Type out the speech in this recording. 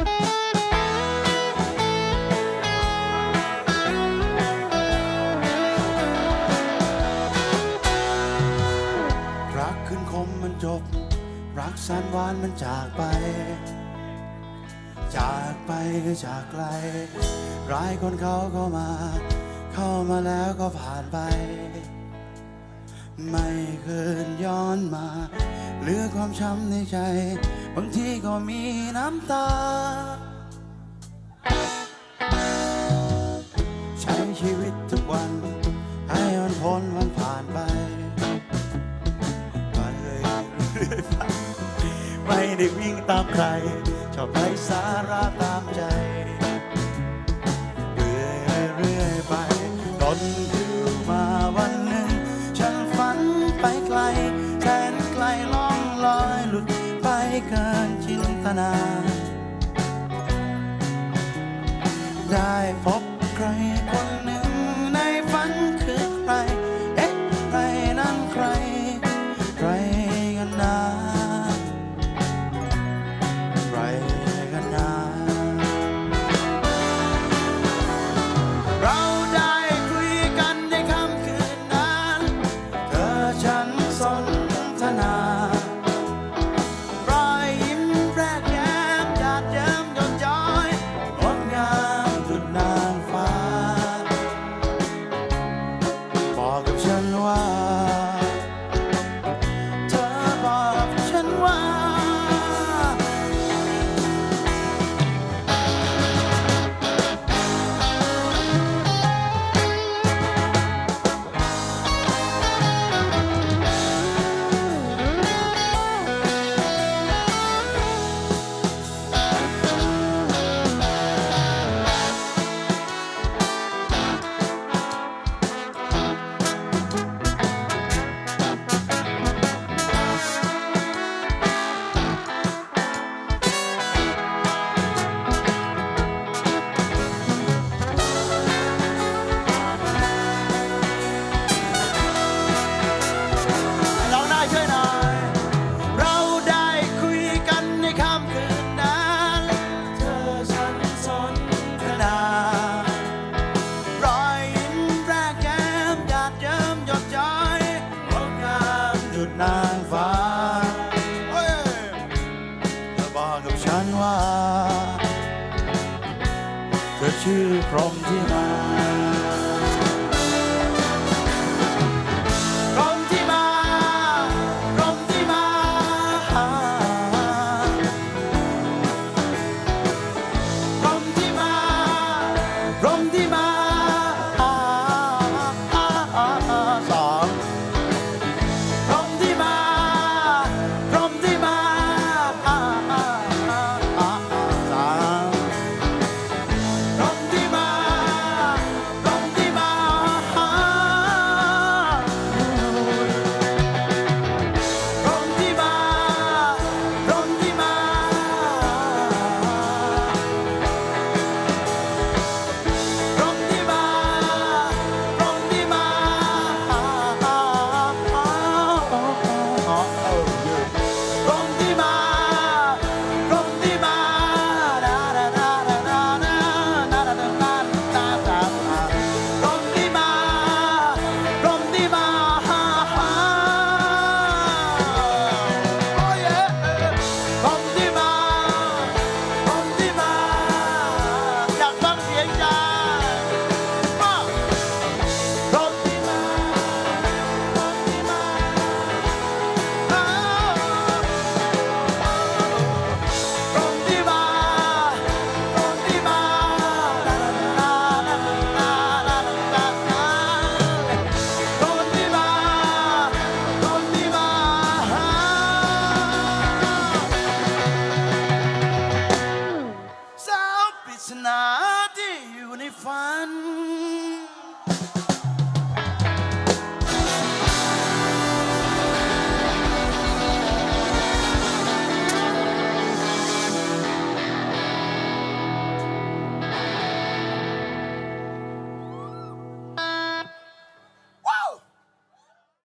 รักขึ้นคมมันจบ รักสานหวานมันจากไป จากไปก็จากไกล ร้ายคนเขาก็มา เข้ามาแล้วก็ผ่านไป ไม่คืนย้อนมาเหลือความช้ำในใจ บางที ก็มีน้ำตา ใช้ชีวิตทุกวัน ให้มันพ้นมันผ่านไปก็เลยไปไม่ได้วิ่งตามใคร ชอบไร้สาระตามใจ เกินจินตนา ได้พบใคร